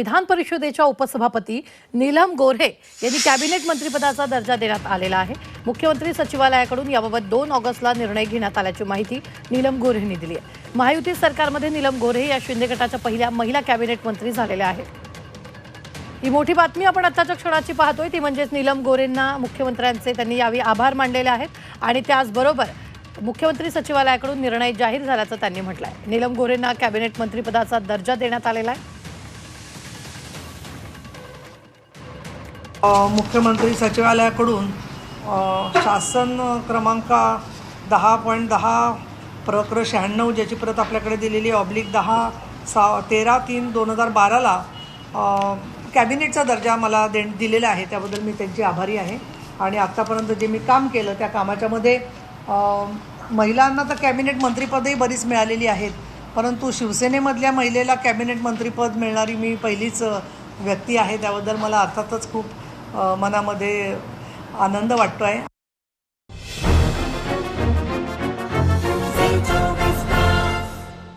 विधान परिषदेच्या उपसभापती नीलम गोऱ्हे यांनी कॅबिनेट मंत्रीपदाचा दर्जा देण्यात आलेला आहे. मुख्यमंत्री सचिवालयाकडून याबाबत दोन ऑगस्टला निर्णय घेण्यात आल्याची माहिती नीलम गोऱ्हेंनी दिली आहे. महायुती सरकारमध्ये नीलम गोऱ्हे या शिंदे गटाच्या पहिल्या महिला कॅबिनेट मंत्री झालेल्या आहेत. ही मोठी बातमी आपण आत्ताच्या क्षणाची पाहतोय. ती म्हणजेच नीलम गोरेंना मुख्यमंत्र्यांचे त्यांनी यावेळी आभार मानलेले आहेत आणि त्याचबरोबर मुख्यमंत्री सचिवालयाकडून निर्णय जाहीर झाल्याचं त्यांनी म्हटलं आहे नीलम गोरेंना कॅबिनेट मंत्रीपदाचा दर्जा देण्यात आलेला आहे. मुख्यमंत्री सचिवालयाकडून शासन क्रमांक दहा पॉईंट दहा प्रक्र शहाण्णव ज्याची प्रत आपल्याकडे दिलेली ऑब्लिक दहा सा तेरा तीन दोन हजार बाराला कॅबिनेटचा दर्जा मला दे दिलेला आहे. त्याबद्दल मी त्यांची आभारी आहे. आणि आत्तापर्यंत जे मी काम केलं त्या कामाच्यामध्ये महिलांना तर कॅबिनेट मंत्रिपदही बरीच मिळालेली आहेत. परंतु शिवसेनेमधल्या महिलेला कॅबिनेट मंत्रिपद मिळणारी मी पहिलीच व्यक्ती आहे. त्याबद्दल मला अर्थातच खूप मनामध्ये आनंद वाटतो आहे